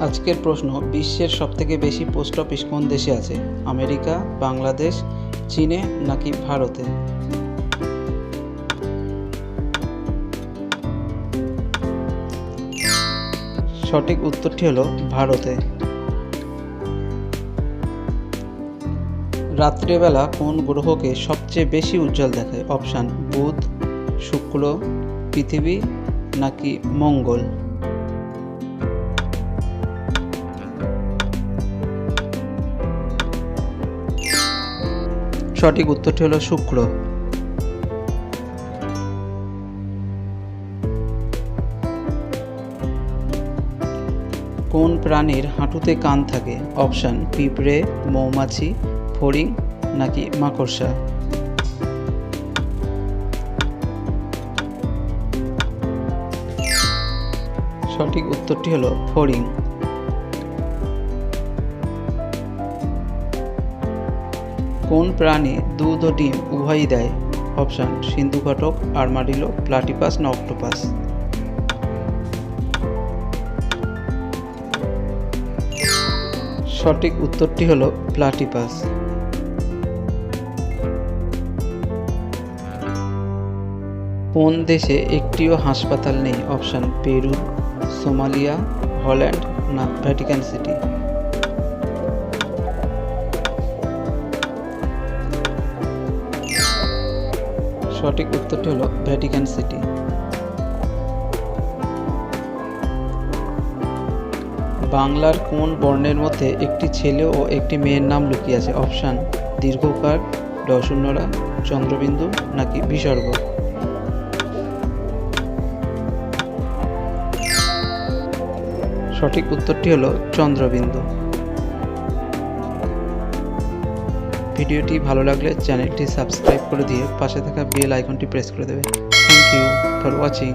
আজকের প্রশ্ন, বিশ্বের সবথেকে বেশি পোস্ট অফিস কোন দেশে আছে? আমেরিকা, বাংলাদেশ, চীনে নাকি ভারতে? সঠিক উত্তরটি হলো ভারতে। রাত্রেবেলা কোন গ্রহকে সবচেয়ে বেশি উজ্জ্বল দেখায়? অপশান, বুধ শুক্র পৃথিবী নাকি মঙ্গল? সঠিক উত্তরটি হলো শুক্র। কোন প্রাণীর হাঁটুতে কান থাকে? অপশান, পিঁপড়ে, মৌমাছি, ফড়িং নাকি মাকড়সা? সঠিক উত্তরটি হলো ফড়িং। কোন প্রাণী দুধ ও ডিম উভয়ই দেয়? অপশান, সিন্ধু ঘটক, আর্মাডিলো, প্লাটিপাস না অক্টোপাস? সঠিক উত্তরটি হল প্লাটিপাস। কোন দেশে একটিও হাসপাতাল নেই? অপশান, পেরু, সোমালিয়া, হল্যান্ড না ভ্যাটিকান সিটি? সঠিক উত্তরটি হলো ভ্যাটিকান সিটি বাংলার কোন বর্ণের মধ্যে একটি ছেলে ও একটি মেয়ের নাম লুকিয়ে আছে? অপশান, দীর্ঘকার ডশূন্যরা চন্দ্রবিন্দু নাকি বিসর্গ? সঠিক উত্তরটি হলো চন্দ্রবিন্দু। ভিডিওটি ভালো লাগলে চ্যানেলটি সাবস্ক্রাইব করে দিয়ে পাশে থাকা বেল আইকনটি প্রেস করে দেবে থ্যাংক ইউ ফর ওয়াচিং